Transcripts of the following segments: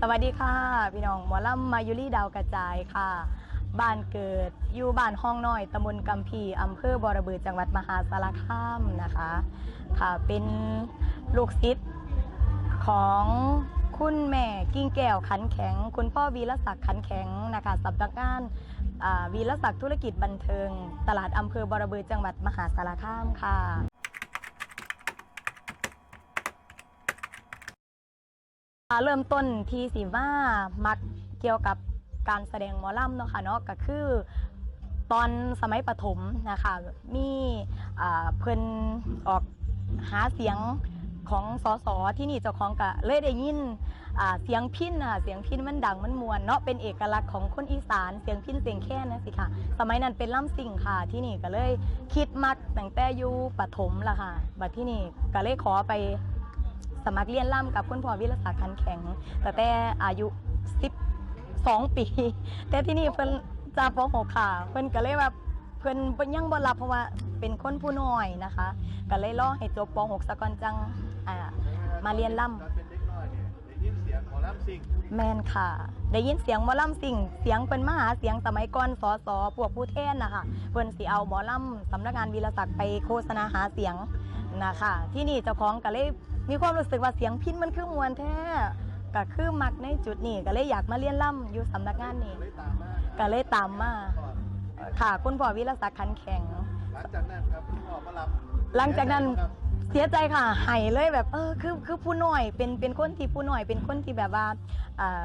สวัสดีค่ะ พี่น้องหมอลำมายุรีดาวกระจายค่ะ บ้านเกิดอยู่บ้านห้องน้อยตำบลกำพีอำเภอบอระเบือจังหวัดมหาสารคามนะคะ ค่ะเป็นลูกศิษย์ของคุณแม่กิ้งแก้วขันแข็ง คุณพ่อวีรศักดิ์ขันแข็งนะคะสำนักงานวีรศักดิ์ธุรกิจบันเทิง ตลาดอำเภอบอระเบือจังหวัดมหาสารคามค่ะ อ่า เริ่มต้นที่สีว่ามักเกี่ยวกับการแสดงหมอลำเนาะค่ะเนาะก็คือตอนสมัยประถมนะคะมีเพิ่นออกหาเสียงของสสที่นี่เจ้าของก็เลยได้ยินเสียงพินอะเสียงพินมันดังมันมวนเนาะเป็นเอกลักษณ์ของคนอีสานเสียงพินเสียงแค่นะสิค่ะสมัยนั้นเป็นล่ำสิ่งค่ะที่นี่ก็เลยคิดมักตั้งแต่อยู่ประถมละค่ะบัดที่นี่ก็เลยขอไป สมัครเรียนล่ำกับคุณพ่อวิรศักดิ์คันแข็งแต่แต่อายุ 12 ปี แต่ที่นี่เพิ่นจาปหกค่ะเพิ่นก็เลยว่าเพิ่นเพิ่นยังบ่รับเพราะว่าเป็นคนผู้น้อยนะคะ ก็เลยรอให้จบปหกซะก่อนจังอ่ามาเรียนล่ำตอนเป็นเด็กน้อยเนี่ยได้ยินเสียงมอลำซิ่งแมนค่ะ ได้ยินเสียงหมอลำสิ่ง เสียงเป็นมาหาเสียงสมัยก่อนสอสอพวกผู้แทนนะคะเพิ่นสิเอาหมอลำสำนักงานวีรศักดิ์ไปโฆษณาหาเสียงนะคะ ที่นี่เจ้าของก็เลย มีความรู้สึกว่าเสียงพินมันคือมวนแท้ก็คือมักในจุดนี้ก็เลยอยากมาเรียนล่ำอยู่สำนักงานนี้เลยตามมาก็เลยตามมาก่อนค่ะคุณพ่อวิรศักดิ์ขันแข็ง หลังจากนั้นครับคุณพ่อมารับหลังจากนั้นครับเสียใจค่ะไห้เลยแบบ เออคือคือผู้น้อยเป็นเป็นคนที่ผู้น้อยเป็นคนที่แบบว่าอ่า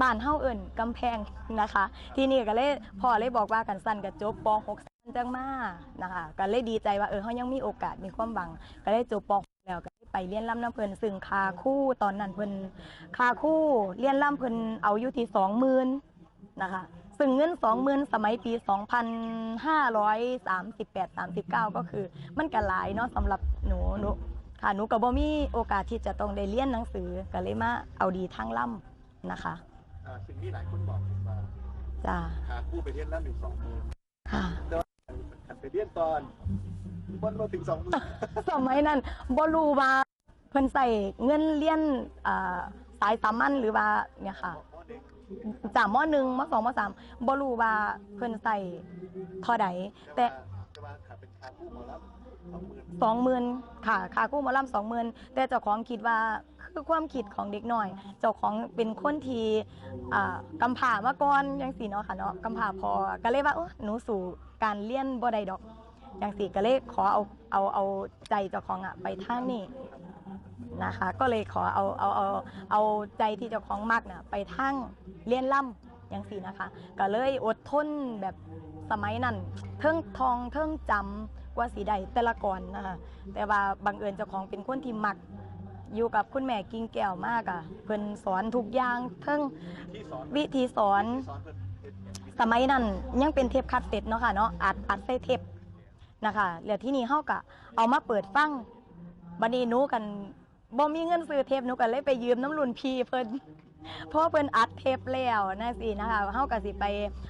บ้านเฮาเอิ่นกำแพงนะคะ ที่นี่ก็เลยพ่อเลยบอกว่ากันสั้นกับจบป .6 สั้นจังมานะคะ ก็เลยดีใจว่าเออเฮายังมีโอกาสมีความหวัง ก็เลยจบป .6 แล้วก็เลย ไปเรียนล่ำน้ำเพิ่นซึ่งคาคู่ตอนนั้นเพิ่นคาคู่เรียนล่ำเพิ่นเอาอยู่ที่20,000นะคะซึ่งเงิน20,000สมัยปี 2538 39 ก็คือมันก็หลายเนาะสำหรับหนูหนูค่ะหนูก็บ่มีโอกาสที่จะต้องได้เรียนหนังสือก็เลยมาเอาดีทางล่ำนะคะอ่าสิ่งที่หลายคนบอกผมมาจ้าหาคู่ไปเรียนแล้วหนึ่งสองหมื่นค่ะขันไปเรียนตอน บนมาถึงสองหมื่นสมัยนั้นบ่รู้ว่าเพิ่นใส่เงินเรียนอ่าสายสามัญหรือว่าเนี่ยค่ะพ่อเด็กจากมหนึ่งมสองมสามบ่รู้ว่าเพิ่นใส่เท่าใดแต่จะมาขับเป็นคาคู่หมอลำสองหมื่นสองหมื่นค่ะค่ากู้หมอลำสองหมื่นแต่เจ้าของคิดว่าคือความคิดของเด็กหน่อย เจ้าของเป็นคนที่อ่ากำผ่ามาก่อนยังสีเนาะค่ะเนาะกำผ่าพอก็เลยว่าโอ้หนูสู่การเรียนบ่ได้ดอก อยังสี่ก็เลยขอเอาเอาเอาใจเจ้าของอะไปท่างนี้นะคะ ก็เลยขอเอาเอาเอาเอาใจที่เจ้าของมักน่ะไปทางเรียนล่ำยังสี่นะคะ ก็เลยอดทนแบบสมัยนั้นเทิงทองเทิงจำกว่าสีใดแต่ละก่อนนะคะแต่ว่าบังเอิญเจ้าของเป็นคนที่มักอยู่กับคุณแม่กิ่งแก้วมากอะเพิ่นสอนทุกอย่างเทิงวิธีสอนสอนสมัยนั้นยังเป็นเทปคัดเซ็ตเนาะค่ะเนาะอัดอัดใส่เทป นะคะแล้วที่นี่เฮากะเอามาเปิดฟังบัดนี้หนูกันบ่มีเงินซื้อเทปหนูก็เลยไปยืมน้ำรุ่นพี่เพิ่นเพราะเพิ่นอัดเทปแล้วนะสินะคะเฮาก็สิไป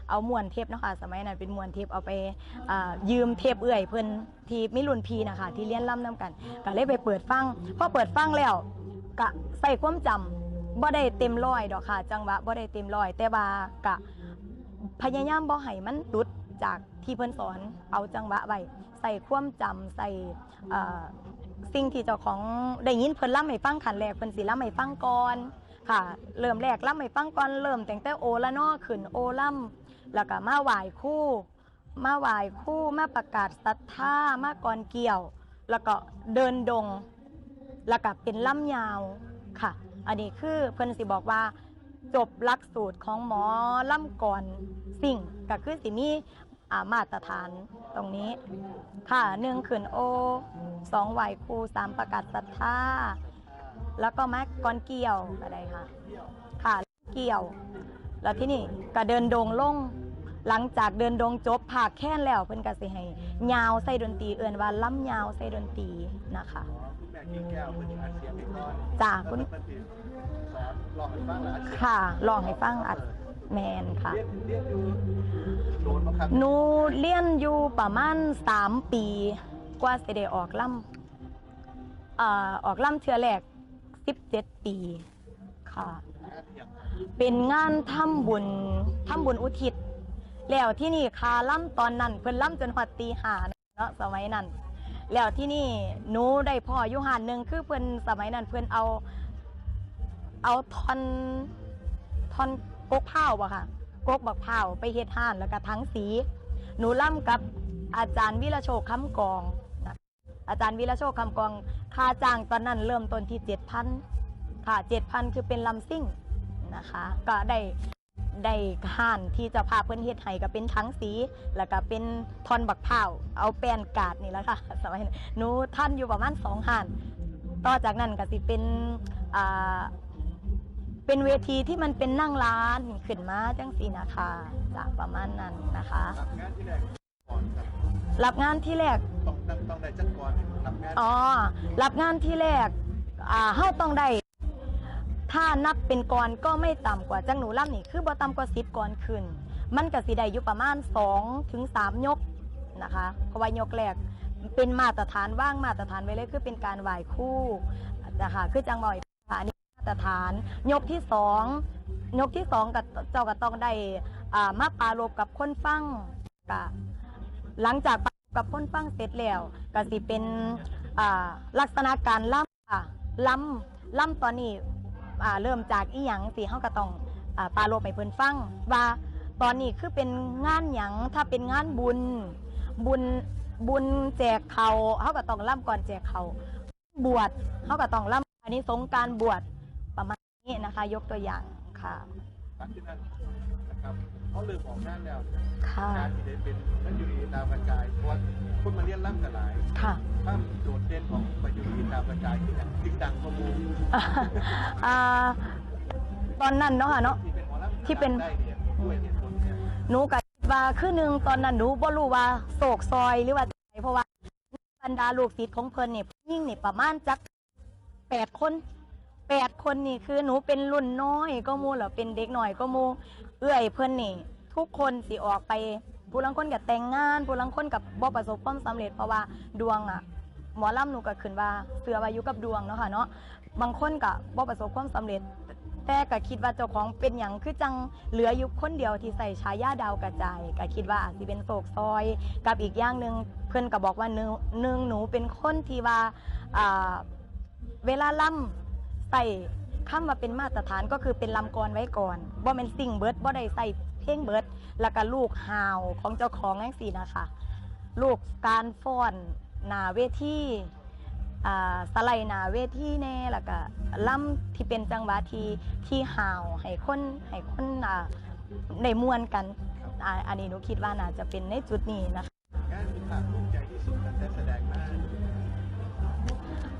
เอามวนเทปเนาะค่ะสมัยนั้นเป็นมวนเทปเอาไปยืมเทปเอื้อยเพิ่นที่มีรุ่นพี่นะคะที่เรียนล่ำนํกันก็เลยไปเปิดฟังพอเปิดฟังแล้วก็ใส่ความจำบ่ได้เต็มร้อยดอกค่ะ จังหวะบ่ได้เต็มร้อย แต่ว่ากะพยายามบ่ให้มันหลุด จากที่เพิ่นสอนเอาจังหวะไว้ใส่ความจำใส่เอ่อสิ่งที่เจ้าของได้ยินเพิ่นล่ำให้ฟังขันแรกเพิ่นสิล่ำให้ฟังก่อนค่ะ เริ่มแรกล่ำให้ฟังก่อนเริ่มแต่งแต่โอละนอขึ้นโอล่ำแล้วก็มาไหว้ครู่ มาไหว้ครู่มาประกาศศรัทธามาก่อนเกี่ยว แล้วก็เดินดง แล้วก็เป็นล่ำยาวค่ะ อันนี้คือเพิ่นสิบอกว่าจบหลักสูตรของหมอล่ำก่อนสิ่งก็คือสิมี มาตรฐานตรงนี้ ค่ะหนึ่งขืนโอสองไหวครูสามประกาศศรัทธาแล้วก็มาก่อนเกี่ยวก็ได้ค่ะ ค่ะเกี่ยว แล้วที่นี่ก็เดินดงลง หลังจากเดินดงจบผากแค้นแล้วเพิ่นก็สิให้ยาวใส่ดนตรีเอื่นว่าล่ำยาวใส่ดนตรีนะคะอ๋อคุณแม่กิ่งแก้วเพิ่นอัดเสียงไปก่อนจ้าแล้วคุณเพิ่นสิสอนลองให้ฟังแล้วอัดเสียงค่ะลองให้ฟังอัด แมนค่ะ เรียนเรียนอยู่โดนบังคับหนูเรียนอยู่ประมาณสามปี กว่าสิได้ออกล่ำเอ่อออกล่ำเทือแรกสิบเจ็ดปีค่ะหาเป็นงานทำบุญทำบุญอุทิศ แล้วที่นี่คาล่ำตอนนั้นเพิ่นล่ำจนหอดตีหาเนาะสมัยนั้น แล้วที่นี่หนูได้พ่ออยู่หานหนึ่งคือเพิ่นสมัยนั้นเพิ่นเอา เอาทอนทอน กกเผาบ่ค่ะ กกบักเผาไปเฮ็ดห่านแล้วก็ทั้งสี หนูล่ำกับอาจารย์วิรโชคคำกองนะอาจารย์วิรโชคคำกอง ค่าจ้างตอนนั้นเริ่มต้นที่เจ็ดพันค่ะเจ็ดพันคือเป็นลำซิ่งนะคะ ก็ได้ได้ห่านที่จะพาเพิ่อนเฮ็ดให้ก็เป็นทั้งสี แล้วก็เป็นทอนบักเผาเอาแป้นกาดนี่แหละค่ะสมัยหนูท่านอยู่ประมาณสองห่าน ต่อจากนั้นก็สิเป็นอ่า เป็นเวทีที่มันเป็นนั่งร้านขึ้นมาจังสีนะคะจากประมาณนั้นนะคะ รับงานที่แรกก่อนครับรับงานที่แรก ต้องต้องต้องได้จักก่อนรับงานอ๋อ รับงานที่แรก อ่าเฮาต้องได้ ถ้านับเป็นกรก็ไม่ต่ำกว่าจังหนูล่ำนี่ คือบ่ต่ำกว่าสิบกรขึ้น มันก็สิได้อยู่ประมาณ2ถึง3ยกนะคะ เพราะว่ายกแรกเป็นมาตรฐานว่างมาตรฐานไว้เลยคือเป็นการไหว้คู่นะคะ คือจังบ่อยค่ะอันนี้ มาตรฐาน ยกที่สองยกที่สองกับเจ้าก็ต้องได้อ่ามาปรารบกับคนฟังกะหลังจากกับคนฟังเสร็จแล้วก็สิเป็นอ่าลักษณะการล่ำค่ะล่ำล่ำตอนนี้อ่าเริ่มจากอีหยังสิเฮาก็ต้องอ่าปรารบให้เพิ่นฟังว่าตอนนี้คือเป็นงานหยังถ้าเป็นงานบุญบุญบุญแจกเขาเฮาก็ต้องล่ำก่อนแจกเขาบวชเฮาก็ต้องล่ำอันนี้สงการบวช นี้นะคะยกตัวอย่างค่ะหลังจากนั้นนะครับเขาเริ่มออกงานแล้วค่ะงานที่ได้เป็นนั่นอยู่ดีตามกระจายเพราะว่าคนมาเรียนร่ำกันหลายค่ะถ้าโดดเด่นของมาอยู่ดีตามกระจายที่อย่างจริงดังประมูลอ่าตอนนั้นเนาะค่ะเนาะที่เป็นหมอลำที่เป็นได้เนี่ยด้วยเหตุผลเนี่ยหนูกับว่าคือหนึ่งตอนนั้นหนูบ่รู้ว่าโศกซอยหรือว่าจังใดเพราะว่าบรรดาลูกศิษย์ของเพิ่นนี่ยิ่งนี่ประมาณจักแปดคน แปดคนนี่คือหนูเป็นรุ่นน้อยก็มูเหรอเป็นเด็กหน่อยก็มูเอื้อยเพิ่อนนี่ ทุกคนสิออกไปผู้ลังคนกับแต่งงานผู้ลังคนกับบ่ประสบความสำเร็จเพราะว่าดวงอะหมอลำหนูก็ขึ้นว่าเสือวายุกับดวงเนาะค่ะเนาะบางคนกับบ่ประสบความสำเร็จ แต่ก็คิดว่าเจ้าของเป็นอย่างคือจังเหลืออยู่คนเดียวที่ใส่ฉายาดาวกระจายก็คิดว่าอาจสิเป็นโศกซอย กับอีกอย่างหนึ่งเพื่อนก็บอกว่าหนึ่งหนูเป็นคนที่ว่าอ่าเวลาล่ำ ใส่คำว่าเป็นมาตรฐานก็คือเป็นลำกรไว้ก่อนบ่เป็นสิ่งเบิร์ดบ่ได้ใส่เพลงเบิร์ดแล้วก็ลูกฮาวของเจ้าของแองสี่นะคะ ลูกการฟ้อนหนาเวทีอ่าสไลด์หนาเวทีแน่แล้วก็ล่ำที่เป็นจังหวะที่ที่ฮาวให้คนให้คนอ่าได้มวนกันอ่าอันนี้หนูคิดว่าน่าจะเป็นในจุดนี้นะคะ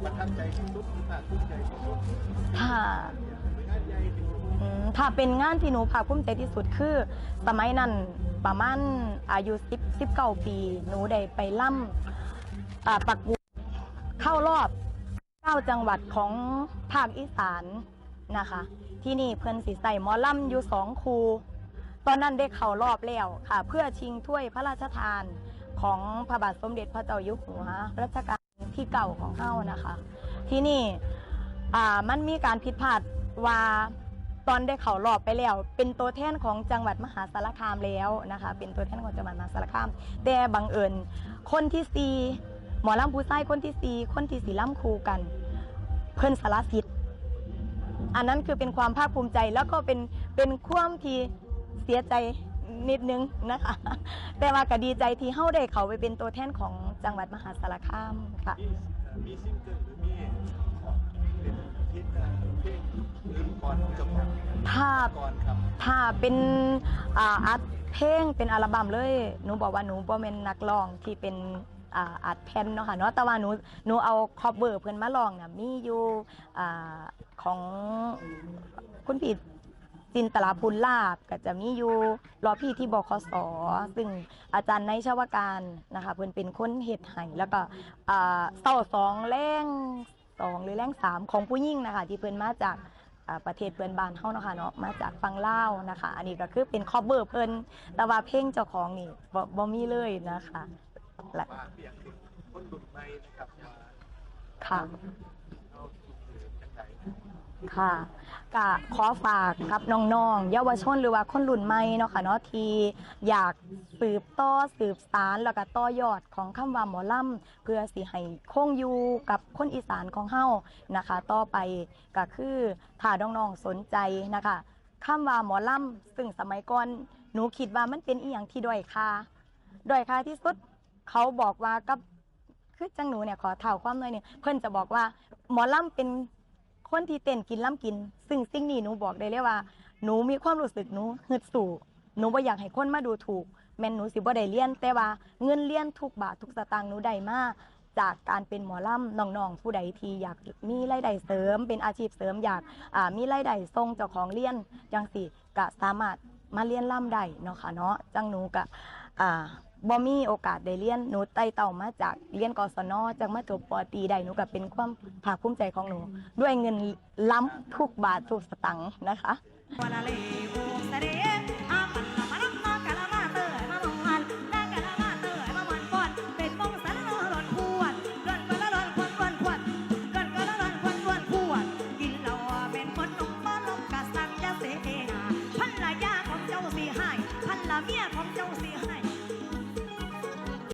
ประทับใจที่สุดภาคภูมิใจที่สุดถ้าเป็นงานใหญ่ที่สุดอืมถ้าเป็นงานที่หนูภาคภูมิใจที่สุดคือ สมัยนั้นประมาณอายุ10 19ปี หนูได้ไปล่ำอ่าปักบุเข้ารอบ9จังหวัดของภาคอีสานนะคะ ที่นี่เพื่อนสีใส่หมอล่ำอยู่สองครูตอนนั้นได้เข้ารอบแล้วค่ะ เพื่อชิงถ้วยพระราชทานของพระบาทสมเด็จพระเจ้าอยู่หัวรัชกาล ที่เก่าของเฮานะคะ ที่นี่อ่ามันมีการผิดพลาดว่าตอนได้เขารอบไปแล้ว เป็นตัวแทนของจังหวัดมหาสารคามแล้วนะคะ เป็นตัวแทนของจังหวัดมหาสารคาม แต่บังเอิญคนที่ซีหมอลำผู้ชายคนที่ซีคนที่สีล่ำคูกัน เพิ่นสารสิทธิ์อันนั้นคือเป็นความภาคภูมิใจแล้วก็เป็นเป็นความที่เสียใจ นิดนึงนะคะ แต่ว่าก็ดีใจที่เฮาได้เขาไปเป็นตัวแทนของจังหวัดมหาสารคามค่ะ มีมีซิงเกิลหรือมีเป็นฮิตนะเพลงหรือก่อนจ้าของถ้าก่อนครับ ถ้าเป็นอ่าอัดเพลงเป็นอัลบั้มเลยหนูบอกว่าหนูบ่เป็นนักร้องที่เป็นอ่าอัดแผ่นเนาะค่ะเนาะแต่ว่าหนูหนูเอาคอเบอร์เพิ่อนมาร้องน่ะมีอยู่อ่าของคุณพี่ จินตลาพูนลาบก็จะมีอยู่รอพี่ที่บคสซึ่งอาจารย์ในชาวการนะคะเพิ่นเป็นคนเฮ็ดให้แล้วก็อ่าเต้าสองแรงสองหรือแรงสามของผู้หญิงนะคะที่เพิ่นมาจากประเทศเพื่อนบ้านเฮาเนาะค่ะเนาะมาจากฟังเล่านะคะ อันนี้ก็คือเป็นคอเบอร์เพิ่นแต่ว่าเพลงเจ้าของนี่บ่บ่มีเลยนะคะและค่ะค่ะ กะขอฝากกับน้องๆเยาวชนหรือว่าคนรุ่นใหม่เนาะค่ะเนาะที่อยากสืบต่อสืบสารแล้วก็ต่อยอดของคำว่าหมอลำเพื่อสิให้คงอยู่กับคนอีสานของเฮานะคะ ต่อไปก็คือถ้าน้องๆสนใจนะคะคำว่าหมอลำซึ่งสมัยก่อนหนูคิดว่ามันเป็นอีหยังที่ด้อยค่าด้อยค่าที่สุดเขาบอกว่ากับคือจังหนูเนี่ยขอเท่าความหน่อยเนี่ยเพื่อนจะบอกว่าหมอลำเป็น คนที่เต้นกินล้ำกิน ซึ่งสิ่งนี้หนูบอกได้เลยว่า หนูมีความรู้สึกหนูฮึดสู่หนูบ่อยากให้คนมาดูถูก แม่นหนูสิบ่ได้เรียน แต่ว่าเงินเรียนทุกบาททุกสตางค์หนูได้มาจากการเป็นหมอลำน้องๆผู้ใดที่อยากมีรายได้เสริม เป็นอาชีพเสริมอยากอ่ามีรายได้ส่งเจ้าของเรียนจังสิก็สามารถมาเรียนล่ำได้เนาะค่ะเนาะจังหนูก็อ่า บ่มีโอกาสได้เรียนหนูไต่เต่ามาจากเรียนกศนจังมาจบปอตรีได้หนูก็เป็นความภาคภูมิใจของหนู ด้วยเงินล้ำทุกบาททุกสตังค์นะคะ